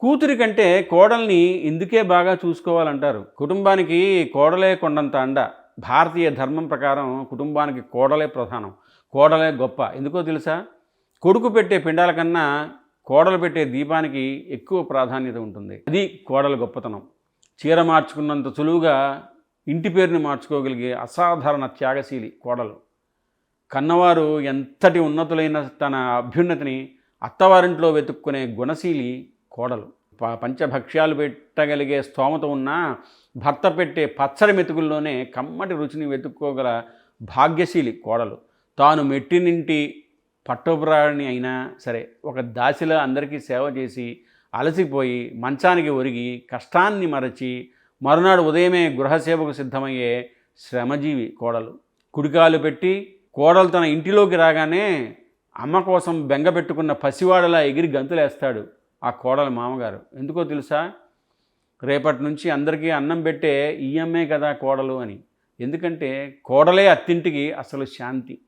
కూతురి కంటే కోడల్ని ఇందుకే బాగా చూసుకోవాలంటారు. కుటుంబానికి కోడలే కొండంత అండ. భారతీయ ధర్మం ప్రకారం కుటుంబానికి కోడలే ప్రధానం. కోడలే గొప్ప. ఎందుకో తెలుసా? కొడుకు పెట్టే పిండాల కన్నా కోడలు పెట్టే దీపానికి ఎక్కువ ప్రాధాన్యత ఉంటుంది. అది కోడల గొప్పతనం. చీర మార్చుకున్నంత సులువుగా ఇంటి పేరుని మార్చుకోగలిగే అసాధారణ త్యాగశీలి కోడలు. కన్నవారు ఎంతటి ఉన్నతులైన తన అభ్యున్నతిని అత్తవారింట్లో వెతుక్కునే గుణశీలి కోడలు. ప- పంచభక్ష్యాలు పెట్టగలిగే స్తోమత ఉన్న భర్త పెట్టే పచ్చడి మెతుకుల్లోనే కమ్మటి రుచిని వెతుక్కోగల భాగ్యశీలి కోడలు. తాను మెట్టినింటి పట్టుబ్రాణి అయినా సరే ఒక దాసిలా అందరికీ సేవ చేసి అలసిపోయి మంచానికి ఒరిగి కష్టాన్ని మరచి మరునాడు ఉదయమే గృహసేవకు సిద్ధమయ్యే శ్రమజీవి కోడలు. కుడికాలు పెట్టి కోడలు తన ఇంటిలోకి రాగానే అమ్మ కోసం బెంగ పెట్టుకున్న పసివాడలా ఎగిరి గంతులేస్తాడు. ఆ కోడలు మామగారు. ఎందుకో తెలుసా? రేపటి నుంచి అందరికీ అన్నం పెట్టే ఈఎంఏ కదా కోడలు అని. ఎందుకంటే కోడలే అత్తింటికి అసలు శాంతి.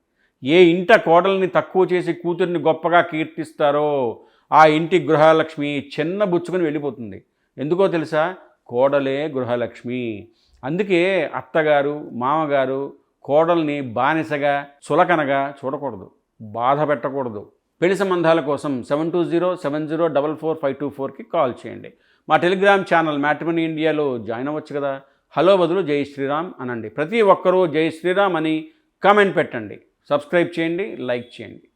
ఏ ఇంట కోడల్ని తక్కువ చేసి కూతుర్ని గొప్పగా కీర్తిస్తారో ఆ ఇంటి గృహలక్ష్మి చిన్న బుచ్చుకొని వెళ్ళిపోతుంది. ఎందుకో తెలుసా? కోడలే గృహలక్ష్మి. అందుకే అత్తగారు మామగారు కోడల్ని బానిసగా చులకనగా చూడకూడదు. బాధ పెట్టకూడదు. పెళ్ళి సంబంధాల కోసం seven two zero seven zero double four five two ఫోర్కి కాల్ చేయండి. మా టెలిగ్రామ్ ఛానల్ మ్యాట్రిమనీ ఇండియాలో జాయిన్ అవ్వచ్చు కదా? హలో బదులు జై శ్రీరామ్ అనండి. ప్రతి ఒక్కరూ జై శ్రీరామ్ అని కామెంట్ పెట్టండి. సబ్స్క్రైబ్ చేయండి లైక్ చేయండి.